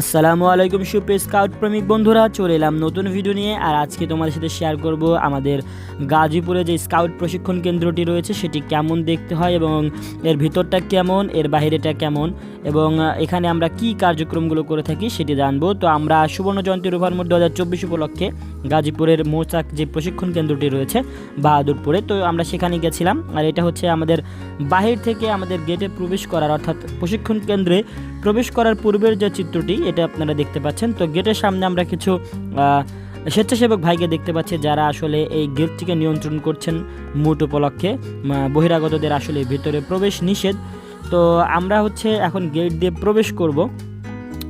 আসসালামু আলাইকুম সুপ্রিয় স্কাউট প্রেমিক বন্ধুরা, চলে এলাম নতুন ভিডিও নিয়ে, আর আজকে তোমাদের সাথে শেয়ার করব আমাদের গাজীপুরে যে স্কাউট প্রশিক্ষণ কেন্দ্রটি রয়েছে, সেটি কেমন দেখতে হয় এবং এর ভিতরটা কেমন, এর বাইরেটা কেমন, এবং এখানে আমরা কি কার্যক্রমগুলো করে থাকি সেটি জানব। তো আমরা সুবর্ণ জয়ন্তী রোভার মধ্যে দু হাজার চব্বিশ উপলক্ষে গাজীপুরের মৌচাক যে প্রশিক্ষণ কেন্দ্রটি রয়েছে বাহাদুরপুরে। তো আমরা সেখানে গেছিলাম আর এটা হচ্ছে আমাদের বাহির থেকে আমাদের গেটে প্রবেশ করার অর্থাৎ প্রশিক্ষণ কেন্দ্রে প্রবেশ করার পূর্বের যে চিত্রটি, এটা আপনারা দেখতে পাচ্ছেন। তো গেটের সামনে আমরা কিছু স্বেচ্ছাসেবক ভাইকে দেখতে পাচ্ছি যারা আসলে এই গেটটিকে নিয়ন্ত্রণ করছেন মুট উপলক্ষে। বহিরাগতদের আসলে ভিতরে প্রবেশ নিষেধ। তো আমরা হচ্ছে এখন গেট দিয়ে প্রবেশ করব।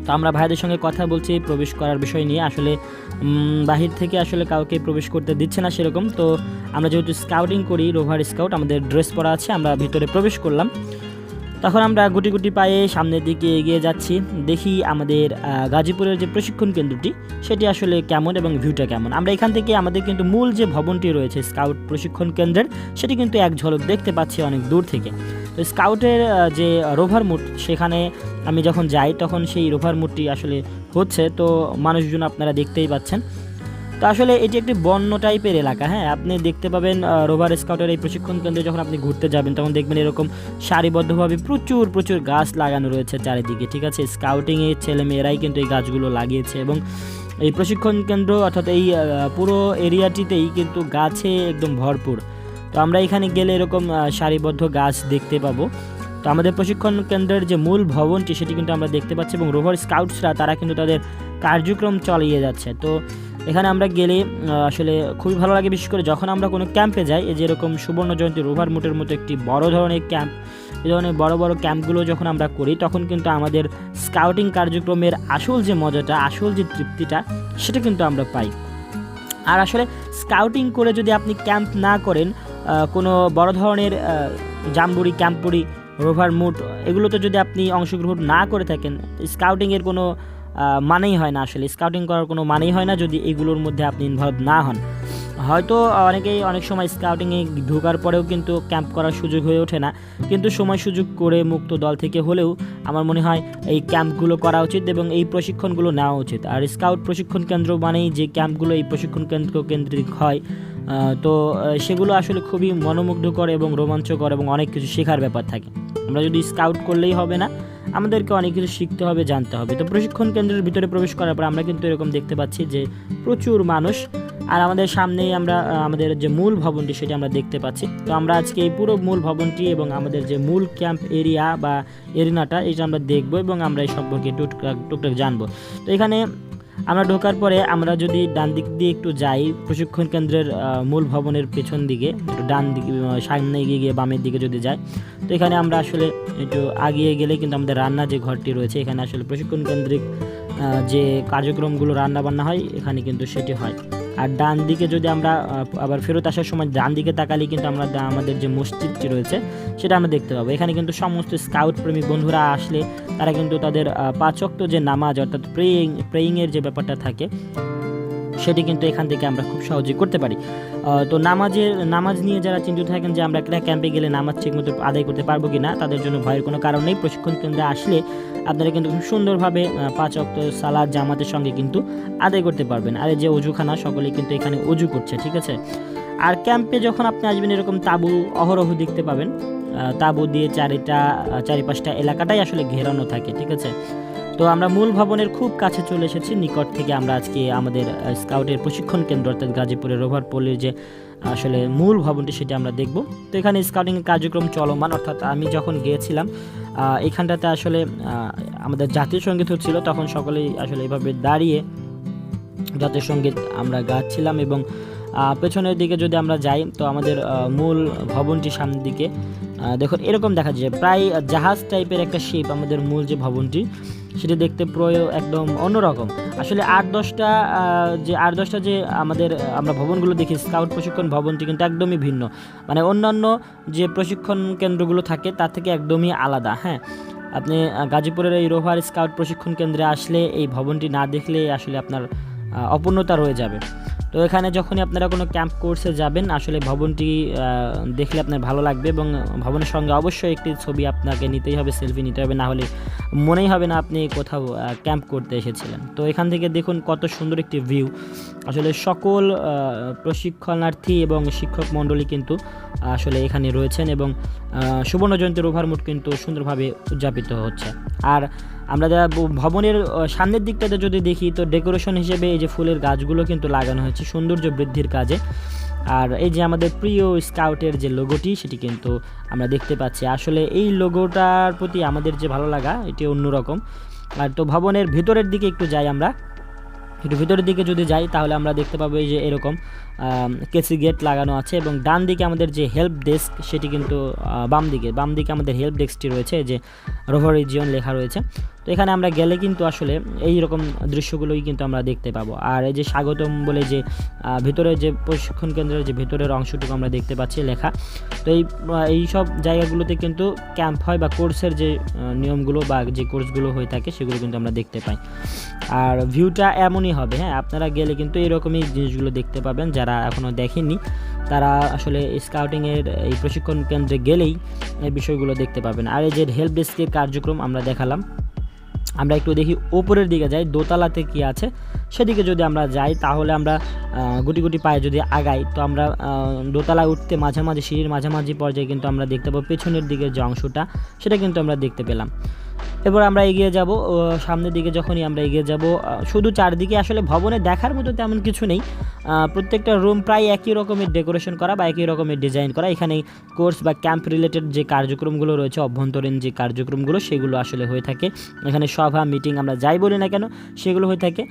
তো আমরা ভাইদের সঙ্গে কথা বলছি, প্রবেশ করার বিষয় নিয়ে। আসলে বাহির থেকে আসলে কাউকে প্রবেশ করতে দিচ্ছে না সেরকম। তো আমরা যেহেতু স্কাউটিং করি, রোভার স্কাউট আমাদের ড্রেস পরা আছে, আমরা ভিতরে প্রবেশ করলাম। তখন আমরা গুটি গুটি পায়ে সামনের দিকে এগিয়ে যাচ্ছি। দেখি আমাদের গাজীপুরের যে প্রশিক্ষণ কেন্দ্রটি, সেটি আসলে কেমন এবং ভিউটা কেমন। আমরা এখান থেকে আমাদের কিন্তু মূল যে ভবনটি রয়েছে স্কাউট প্রশিক্ষণ কেন্দ্রের, সেটি কিন্তু এক ঝলক দেখতে পাচ্ছি অনেক দূর থেকে। তো স্কাউটের যে রোভার মুট সেখানে আমি যখন যাই, তখন সেই রোভার মুটটি আসলে হচ্ছে। তো মানুষজন আপনারা দেখতেই পাচ্ছেন। তো আসলে এটি একটি বন্য টাইপের এলাকা হ্যাঁ? আপনি দেখতে পাবেন রোভার স্কাউটের এই প্রশিক্ষণ কেন্দ্রে যখন আপনি ঘুরতে যাবেন, তখন দেখবেন এরকম সারিবদ্ধভাবে প্রচুর প্রচুর গাছ লাগানো রয়েছে চারিদিকে, ঠিক আছে? স্কাউটিংয়ে ছেলে মেয়েরাই কিন্তু এই গাছগুলো লাগিয়েছে এবং এই প্রশিক্ষণ কেন্দ্র, অর্থাৎ এই পুরো এরিয়াটিতেই কিন্তু গাছে একদম ভরপুর। তো আমরা এখানে গেলে এরকম সারিবদ্ধ গাছ দেখতে পাবো। তো আমাদের প্রশিক্ষণ কেন্দ্রের যে মূল ভবনটি সেটি কিন্তু আমরা দেখতে পাচ্ছি এবং রোভার স্কাউটসরা তারা কিন্তু তাদের কার্যক্রম চালিয়ে যাচ্ছে। তো এখানে আমরা গেলে আসলে খুবই ভালো লাগে বিশেষ করে যখন আমরা কোনো ক্যাম্পে যাই, এই যেরকম সুবর্ণ জয়ন্তী রোভার মুটের মতো একটি বড় ধরনের ক্যাম্প, এই ধরনের বড় বড় ক্যাম্পগুলো যখন আমরা করি, তখন কিন্তু আমাদের স্কাউটিং কার্যক্রমের আসল যে মজাটা, আসল যে তৃপ্তিটা, সেটা কিন্তু আমরা পাই। আর আসলে স্কাউটিং করে যদি আপনি ক্যাম্প না করেন কোনো বড় ধরনের জাম্বুরি ক্যাম্পুরি রোভার মুট, এগুলোতে যদি আপনি অংশগ্রহণ না করে থাকেন স্কাউটিংয়ের কোনো মানেই হয় না আসলে। স্কাউটিং করার কোনো মানেই হয় না যদি এগুলোর মধ্যে আপনি ইনভলভ না হন। হয়তো অনেকেই অনেক সময় স্কাউটিংয়ে ঢোকার পরেও কিন্তু ক্যাম্প করার সুযোগ হয়ে ওঠে না। কিন্তু সময় সুযোগ করে মুক্ত দল থেকে হলেও আমার মনে হয় এই ক্যাম্পগুলো করা উচিত এবং এই প্রশিক্ষণগুলো নেওয়া উচিত। আর স্কাউট প্রশিক্ষণ কেন্দ্র মানেই যে ক্যাম্পগুলো এই প্রশিক্ষণ কেন্দ্র কেন্দ্রিক হয় তো সেগুলো আসলে খুবই মনোমুগ্ধকর এবং রোমাঞ্চকর এবং অনেক কিছু শেখার ব্যাপার থাকে। আমরা যদি স্কাউট করলেই হবে না, আমাদেরকে অনেক কিছু শিখতে হবে, জানতে হবে। তো প্রশিক্ষণ কেন্দ্রের ভিতরে প্রবেশ করার পর আমরা কিন্তু এরকম দেখতে পাচ্ছি যে, প্রচুর মানুষ। আর আমাদের সামনেই আমরা আমাদের যে মূল ভবনটি সেটি আমরা দেখতে পাচ্ছি। তো আমরা আজকে এই পুরো মূল ভবনটি এবং আমাদের যে মূল ক্যাম্প এরিয়া বা এরিনাটা, এটা আমরা দেখব এবং আমরা এই সম্পর্কে টুকটাক টুকটাক জানব। তো এখানে আমরা ঢোকার পরে আমরা যদি ডান দিক দিয়ে একটু যাই, প্রশিক্ষণ কেন্দ্রের মূল ভবনের পেছন দিকে, একটু ডান দিকে সামনে এগিয়ে গিয়ে বামের দিকে যদি যাই, তো এখানে আমরা আসলে একটু আগিয়ে গেলে কিন্তু আমাদের রান্না যে ঘরটি রয়েছে, এখানে আসলে প্রশিক্ষণ কেন্দ্রিক যে কার্যক্রমগুলো রান্না বান্না হয়, এখানে কিন্তু সেটি হয়। আর ডান দিকে যদি আমরা আবার ফেরত আসার সময় ডান দিকে তাকালে কিন্তু আমরা আমাদের যে মসজিদটি রয়েছে, সেটা আমরা দেখতে পাবো। এখানে কিন্তু সমস্ত স্কাউট প্রেমী বন্ধুরা আসলে তারা কিন্তু তাদের পাঁচক্ত যে নামাজ, অর্থাৎ প্রেয়িং প্রেয়িংয়ের যে ব্যাপারটা থাকে সেটি কিন্তু এখান থেকে আমরা খুব সহজেই করতে পারি। তো নামাজের, নামাজ নিয়ে যারা চিন্তিত থাকেন যে আমরা একটা ক্যাম্পে গেলে নামাজ ঠিকমতো আদায় করতে পারব কি না তাদের জন্য ভয়ের কোনো কারণ নেই। প্রশিক্ষণ কেন্দ্রে আসলে আপনারা কিন্তু খুব সুন্দরভাবে পাঁচ অক্ত সালাদ জামাতের সঙ্গে কিন্তু আদায় করতে পারবেন। আর যে অজুখানা সকলেই কিন্তু এখানে অজু করছে, ঠিক আছে? আর ক্যাম্পে যখন আপনি আসবেন, এরকম তাঁবু অহরহ দেখতে পাবেন। তাঁবু দিয়ে চারিটা চারিপাশটা এলাকাটাই আসলে ঘেরানো থাকে, ঠিক আছে? তো আমরা মূল ভবনের খুব কাছে চলে এসেছি। নিকট থেকে আমরা আজকে আমাদের স্কাউটের প্রশিক্ষণ কেন্দ্র অর্থাৎ গাজীপুরের রোভার পল্লীর যে, আসলে মূল ভবনটি সেটি আমরা দেখব। তো এখানে স্কাউটিং কার্যক্রম চলমান, অর্থাৎ আমি যখন গিয়েছিলাম এখানটাতে আসলে আমাদের জাতীয় সংগীত হচ্ছিল, তখন সকলেই আসলে এভাবে দাঁড়িয়ে জাতীয় সংগীত আমরা গাচ্ছিলাম এবং পেছনের দিকে যদি আমরা যাই, তো আমাদের মূল ভবনটি সামনের দিকে। দেখুন, এরকম দেখা যায় প্রায় জাহাজ টাইপের একটা শিপ আমাদের মূল যে ভবনটি, সেটি দেখতে পুরো একদম অন্যরকম। আসলে আট দশটা যে আট দশটা যে আমাদের, আমরা ভবনগুলো দেখি স্কাউট প্রশিক্ষণ ভবনটি কিন্তু একদমই ভিন্ন। মানে অন্যান্য যে প্রশিক্ষণ কেন্দ্রগুলো থাকে, তার থেকে একদমই আলাদা হ্যাঁ? আপনি গাজীপুরের এই রোভার স্কাউট প্রশিক্ষণ কেন্দ্রে আসলে এই ভবনটি না দেখলে আসলে আপনার অপূর্ণতা রয়ে যাবে। তো এখানে যখনই আপনারা কোনো ক্যাম্প কোর্সে যাবেন, আসলে ভবনটি দেখলে আপনার ভালো লাগবে এবং ভবনের সঙ্গে অবশ্যই একটি ছবি আপনাকে নিতেই হবে সেলফি নিতে হবে, না হলে মনেই হবে না আপনি কোথাও ক্যাম্প করতে এসেছিলেন। তো এখান থেকে দেখুন কত সুন্দর একটি ভিউ আসলে সকল প্রশিক্ষণার্থী এবং শিক্ষক মণ্ডলী কিন্তু, আসলে এখানে রয়েছেন এবং সুবর্ণ জয়ন্তীর ওভারমুট কিন্তু সুন্দরভাবে উদযাপিত হচ্ছে। আর আমরা যারা ভবনের সামনের দিকটাতে যদি দেখি, তো ডেকোরেশন হিসেবে এই যে ফুলের গাছগুলো কিন্তু লাগানো হয়েছে সৌন্দর্য বৃদ্ধির কাজে। আর এই যে আমাদের প্রিয় স্কাউটের যে লোগোটি, সেটি কিন্তু আমরা দেখতে পাচ্ছি। আসলে এই লোগোটার প্রতি আমাদের যে ভালো লাগা এটি অন্যরকম। আর তো ভবনের ভিতরের দিকে একটু যাই আমরা। একটু ভিতরের দিকে যদি যাই, তাহলে আমরা দেখতে পাবো এই যে এরকম কেসি গেট লাগানো আছে এবং ডান দিকে আমাদের যে হেল্প ডেস্ক, সেটি কিন্তু বাম দিকে। বাম দিকে আমাদের হেল্প ডেস্কটি রয়েছে যে রোভার রিজিয়ন লেখা রয়েছে। তো এখানে আমরা গেলে কিন্তু আসলে এই রকম দৃশ্যগুলোই কিন্তু আমরা দেখতে পাবো। আর এই যে স্বাগতম বলে যে ভিতরে যে প্রশিক্ষণ কেন্দ্রের যে ভিতরের অংশটুকু আমরা দেখতে পাচ্ছি লেখা। তো এই এই সব জায়গাগুলোতে কিন্তু ক্যাম্প হয় বা কোর্সের যে নিয়মগুলো বা যে কোর্সগুলো হয়ে থাকে সেগুলো কিন্তু আমরা দেখতে পাই। আর ভিউটা এমনই হবে হ্যাঁ আপনারা গেলে কিন্তু এরকমই জিনিসগুলো দেখতে পাবেন, যারা এখনও দেখেননি, তারা আসলে স্কাউটিংয়ের এই প্রশিক্ষণ কেন্দ্রে গেলেই এই বিষয়গুলো দেখতে পাবেন। আর এই যে হেল্প ডেস্কের কার্যক্রম আমরা দেখালাম আমরা একটু দেখি ওপরের দিকে যাই, দোতলাতে কি আছে? সেদিকে যদি আমরা যাই, তাহলে আমরা গুটি গুটি পায়ে যদি আগাই, তো আমরা দোতলায় উঠতে মাঝামাঝি, সিঁড়ির মাঝামাঝি পর্যায়ে কিন্তু আমরা দেখতে পাবো পেছনের দিকে যে অংশটা, সেটা কিন্তু আমরা দেখতে পেলাম। এবার আমরা এগিয়ে যাব সামনের দিকে যখনই আমরা এগিয়ে যাব শুধু চারদিকে আসলে ভবনে দেখার মতো তেমন কিছু নেই। প্রত্যেকটা রুম প্রায় একই রকমের ডেকোরেশন করা বা একই রকমের ডিজাইন করা। এখানে কোর্স বা ক্যাম্প রিলেটেড যে কার্যক্রমগুলো রয়েছে, অভ্যন্তরীণ যে কার্যক্রমগুলো, সেগুলো আসলে হয়ে থাকে। এখানে সভা মিটিং আমরা যাই বলি না কেন, সেগুলো হয়ে থাকে।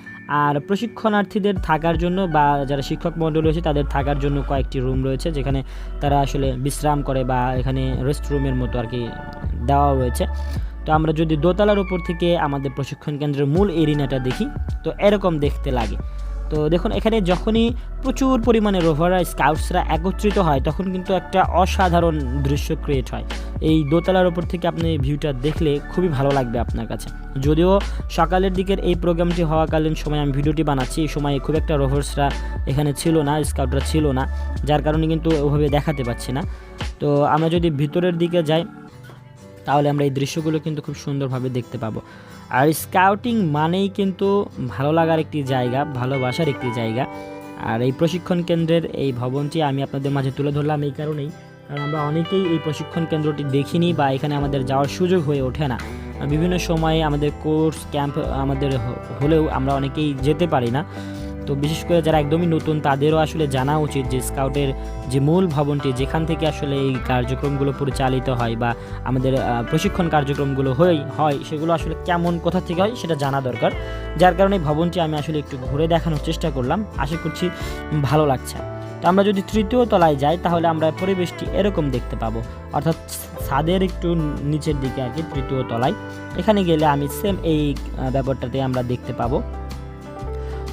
আর প্রশিক্ষণার্থীদের থাকার জন্য বা যারা শিক্ষক মণ্ডল রয়েছে, তাদের থাকার জন্য কয়েকটি রুম রয়েছে, যেখানে তারা আসলে বিশ্রাম করে বা এখানে রেস্ট রুমের মতো আর কি দেওয়া রয়েছে। তো আমরা যদি দোতলার উপর থেকে আমাদের প্রশিক্ষণ কেন্দ্রের মূল এরিনাটা দেখি, তো এরকম দেখতে লাগে। তো দেখুন, এখানে যখনই প্রচুর পরিমাণে রোভাররা স্কাউটসরা একত্রিত হয়, তখন কিন্তু একটা অসাধারণ দৃশ্য ক্রিয়েট হয়। এই দোতলার উপর থেকে আপনি ভিউটা দেখলে খুবই ভালো লাগবে আপনার কাছে। যদিও সকালের দিকের এই প্রোগ্রামটি হওয়াকালীন সময় আমি ভিডিওটি বানাচ্ছি, এই সময় খুব একটা রোভার্সরা এখানে ছিল না স্কাউটরা ছিল না, যার কারণে কিন্তু ওভাবে দেখাতে পাচ্ছি না। তো আমরা যদি ভিতরের দিকে যাই তাহলে আমরা এই দৃশ্যগুলো কিন্তু খুব সুন্দরভাবে দেখতে পাবো। আর স্কাউটিং মানেই কিন্তু ভালো লাগার একটি জায়গা, ভালোবাসার একটি জায়গা। আর এই প্রশিক্ষণ কেন্দ্রের এই ভবনটি আমি আপনাদের মাঝে তুলে ধরলাম এই কারণেই। কারণ আমরা অনেকেই এই প্রশিক্ষণ কেন্দ্রটি দেখিনি বা এখানে আমাদের যাওয়ার সুযোগ হয়ে ওঠে না। বিভিন্ন সময়ে আমাদের কোর্স ক্যাম্প আমাদের হলেও আমরা অনেকেই যেতে পারি না। তো বিশেষ করে যারা একদমই নতুন, তাদেরও আসলে জানা উচিত যে স্কাউটের যে মূল ভবনটি, যেখান থেকে আসলে এই কার্যক্রমগুলো পরিচালিত হয় বা আমাদের প্রশিক্ষণ কার্যক্রমগুলো হয় হয়, সেগুলো আসলে কেমন, কোথা থেকে হয় সেটা জানা দরকার। যার কারণে ভবনটি আমি আসলে একটু ঘুরে দেখানোর চেষ্টা করলাম। আশা করছি ভালো লাগছে। তো আমরা যদি তৃতীয় তলায় যাই, তাহলে আমরা পরিবেশটি এরকম দেখতে পাবো। অর্থাৎ ছাদের একটু নিচের দিকে আর কি, তৃতীয় তলায়। এখানে গেলে আমি সেম এই ব্যাপারটাতে আমরা দেখতে পাবো।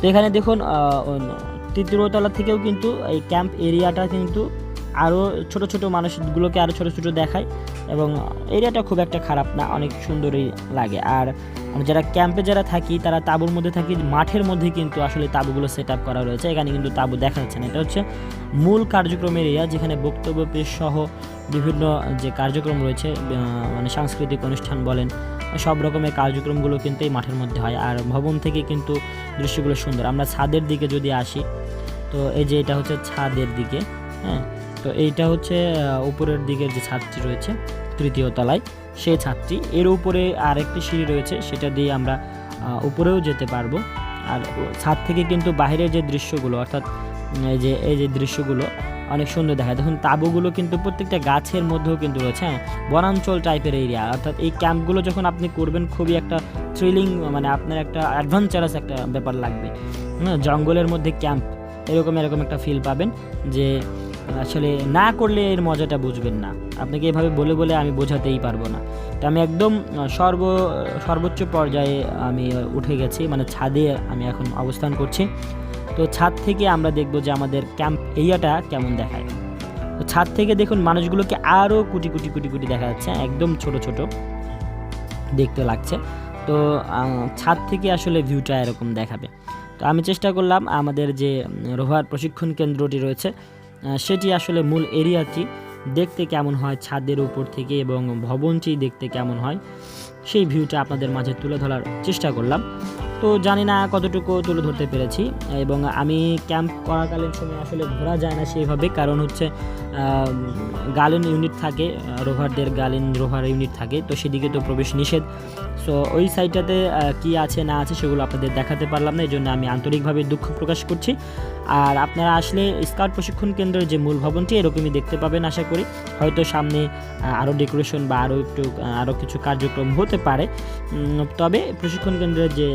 তো এখানে দেখুন আহ, অন- তৃতীয় তলা থেকেও কিন্তু এই ক্যাম্প এরিয়াটা কিন্তু আরও ছোট ছোট মানুষগুলোকে আরও ছোট ছোট দেখায় এবং এরিয়াটা খুব একটা খারাপ না অনেক সুন্দরই লাগে। আর যারা ক্যাম্পে যারা থাকি তারা তাঁবুর মধ্যে থাকি মাঠের মধ্যে কিন্তু আসলে তাঁবুগুলো সেট আপ করা রয়েছে। এখানে কিন্তু তাঁবু দেখা যাচ্ছে না। এটা হচ্ছে মূল কার্যক্রমের এরিয়া যেখানে বক্তব্য পেশ সহ বিভিন্ন যে কার্যক্রম রয়েছে মানে সাংস্কৃতিক অনুষ্ঠান বলেন সব রকমের কার্যক্রমগুলো কিন্তু এই মাঠের মধ্যে হয়। আর ভবন থেকে কিন্তু দৃশ্যগুলো সুন্দর। আমরা ছাদের দিকে যদি আসি, তো এই যে এটা হচ্ছে ছাদের দিকে হ্যাঁ? তো এইটা হচ্ছে উপরের দিকের যে ছাদটি রয়েছে, তৃতীয় তলায়, সেই ছাদটি। এর উপরে আরেকটি সিঁড়ি রয়েছে, সেটা দিয়ে আমরা উপরেও যেতে পারব। আর ছাদ থেকে কিন্তু বাইরের যে দৃশ্যগুলো, অর্থাৎ এই যে এই যে দৃশ্যগুলো অনেক সুন্দর দেখায় দেখুন, তাঁবুগুলো কিন্তু প্রত্যেকটা গাছের মধ্যেও কিন্তু রয়েছে হ্যাঁ বনাঞ্চল টাইপের এরিয়া অর্থাৎ এই ক্যাম্পগুলো যখন আপনি করবেন, খুবই একটা থ্রিলিং মানে আপনার একটা অ্যাডভেঞ্চারাস একটা ব্যাপার লাগবে। হ্যাঁ জঙ্গলের মধ্যে ক্যাম্প এরকম এরকম একটা ফিল পাবেন যে, আসলে না করলে এর মজাটা বুঝবেন না। আপনাকে এভাবে বলে বলে আমি বোঝাতেই পারব না। তো আমি একদম সর্ব, সর্বোচ্চ পর্যায়ে আমি উঠে গেছি মানে ছাদে আমি এখন অবস্থান করছি। তো ছাদ থেকে আমরা দেখব যে আমাদের ক্যাম্প এরিয়াটা কেমন দেখায়। তো ছাদ থেকে দেখুন মানুষগুলোকে আরও কুটি কুটি কুটি কুটি দেখা যাচ্ছে, একদম ছোট ছোট দেখতে লাগছে। তো ছাদ থেকে আসলে ভিউটা এরকম দেখাবে। তো আমি চেষ্টা করলাম আমাদের যে রোভার প্রশিক্ষণ কেন্দ্রটি রয়েছে সেটি আসলে মূল এরিয়াটি দেখতে কেমন হয়, ছাদের উপর থেকে এবং ভবনটি দেখতে কেমন হয়, সেই ভিউটা আপনাদের মাঝে তুলে ধরার চেষ্টা করলাম। তো জানি না কতটুকু তুলে ধরতে পেরেছি। এবং আমি ক্যাম্প করাকালীন সময় আসলে ঘোরা যায় না সেইভাবে। কারণ হচ্ছে গার্লেন ইউনিট থাকে, রোভারদের গার্লেন রোভার ইউনিট থাকে, তো সেদিকে তো প্রবেশ নিষেধ। সো ওই সাইডটাতে কি আছে না আছে সেগুলো আপনাদের দেখাতে পারলাম না এই জন্য আমি আন্তরিকভাবে দুঃখ প্রকাশ করছি। আর আপনারা আসলে স্কাউট প্রশিক্ষণ কেন্দ্রের যে মূল ভবনটি, এরকমই দেখতে পাবেন আশা করি। হয়তো সামনে আরও ডেকোরেশন বা আরও একটু আরও কিছু কার্যক্রম হতে পারে। তবে প্রশিক্ষণ কেন্দ্রের যে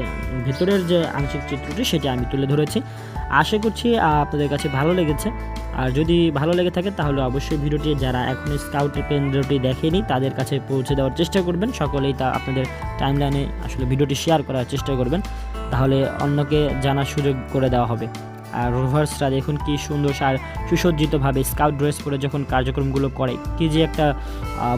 ভেতরের যে আংশিক চিত্রটি, সেটা আমি তুলে ধরেছি। আশা করছি আপনাদের কাছে ভালো লেগেছে। আর যদি ভালো লেগে থাকে তাহলে অবশ্যই ভিডিওটি যারা এখনও স্কাউট কেন্দ্রটি দেখেনি, তাদের কাছে পৌঁছে দেওয়ার চেষ্টা করবেন। সকলেই তা আপনাদের টাইমলাইনে আসলে ভিডিওটি শেয়ার করার চেষ্টা করবেন। তাহলে অন্যকে জানার সুযোগ করে দেওয়া হবে। আর রোভার্সরা দেখুন কি সুন্দর আর সুসজ্জিতভাবে স্কাউট ড্রেস পরে যখন কার্যক্রমগুলো করে, কি যে একটা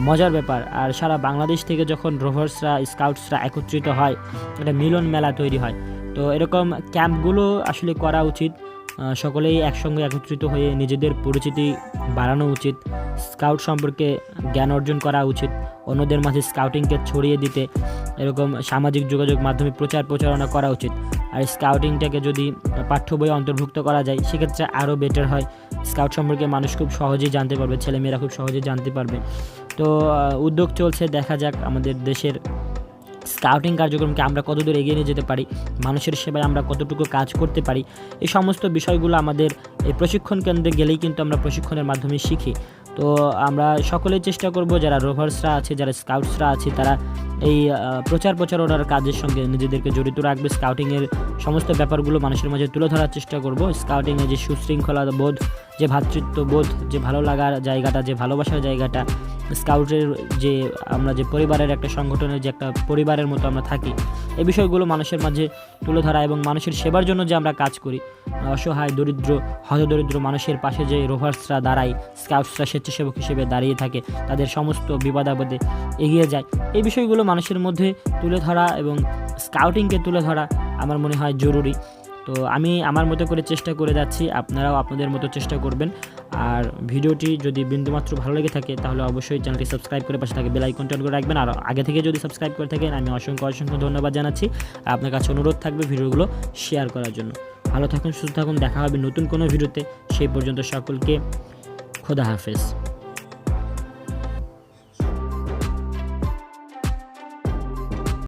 মজার ব্যাপার। আর সারা বাংলাদেশ থেকে যখন রোভার্সরা স্কাউটসরা একত্রিত হয়, একটা মিলন মেলা তৈরি হয়। তো এরকম ক্যাম্পগুলো আসলে করা উচিত। সকলেই একসঙ্গে একত্রিত হয়ে নিজেদের পরিচিতি বাড়ানো উচিত, স্কাউট সম্পর্কে জ্ঞান অর্জন করা উচিত, অন্যদের মাঝে স্কাউটিংকে ছড়িয়ে দিতে এরকম সামাজিক যোগাযোগ মাধ্যমে প্রচার প্রচারণা করা উচিত। আর স্কাউটিংটাকে যদি পাঠ্য বইয়ে অন্তর্ভুক্ত করা যায়, সেক্ষেত্রে আরও বেটার হয়। স্কাউট সম্পর্কে মানুষ খুব সহজেই জানতে পারবে, ছেলেমেয়েরা খুব সহজেই জানতে পারবে। তো উদ্যোগ চলছে, দেখা যাক আমাদের দেশের স্কাউটিং কার্যক্রমকে আমরা কতদূর এগিয়ে নিয়ে যেতে পারি মানুষের সেবায় আমরা কতটুকু কাজ করতে পারি এই সমস্ত বিষয়গুলো আমাদের এই প্রশিক্ষণ কেন্দ্রে গেলেই কিন্তু আমরা প্রশিক্ষণের মাধ্যমে শিখি। তো আমরা সকলেই চেষ্টা করব যারা রোভার্সরা আছে যারা স্কাউটসরা আছে তারা এই আহ, প্রচার প্রচারণার কাজের সঙ্গে নিজেদেরকে জড়িত রাখবে। স্কাউটিংয়ের সমস্ত ব্যাপারগুলো মানুষের মাঝে তুলে ধরার চেষ্টা করব। স্কাউটিংয়ে যে সুশৃঙ্খলা বোধ যে ভ্রাতৃত্ব বোধ, যে ভালো লাগার জায়গাটা, যে ভালোবাসার জায়গাটা, স্কাউটের যে আমরা যে পরিবারের একটা সংগঠনের যে একটা পরিবারের মতো আমরা থাকি, এই বিষয়গুলো মানুষের মাঝে তুলে ধরা এবং মানুষের সেবার জন্য যে আমরা কাজ করি। অসহায়, দরিদ্র, হতদরিদ্র মানুষের পাশে যে রোভার্সরা দাঁড়ায়, স্কাউটসরা স্বেচ্ছাসেবক হিসেবে দাঁড়িয়ে থাকে, তাদের সমস্ত বিপদাপদে এগিয়ে যায়, এই বিষয়গুলো মানুষের মধ্যে তুলে ধরা এবং স্কাউটিংকে তুলে ধরা আমার মনে হয় জরুরি। তো আমি আমার মতো করে চেষ্টা করে যাচ্ছি, আপনারাও আপনাদের মতো চেষ্টা করবেন। আর ভিডিওটি যদি বিন্দুমাত্র ভালো লেগে থাকে, তাহলে অবশ্যই চ্যানেলটি সাবস্ক্রাইব করে পাশে থাকে বেল আইকনটি অন করে রাখবেন। আর আগে থেকে যদি সাবস্ক্রাইব করে থাকেন, আমি অসংখ্য অসংখ্য ধন্যবাদ জানাচ্ছি। আর আপনার কাছে অনুরোধ থাকবে ভিডিওগুলো শেয়ার করার জন্য। ভালো থাকুন, সুস্থ থাকুন, দেখা হবে নতুন কোনো ভিডিওতে। সেই পর্যন্ত সকলকে খোদা হাফেজ।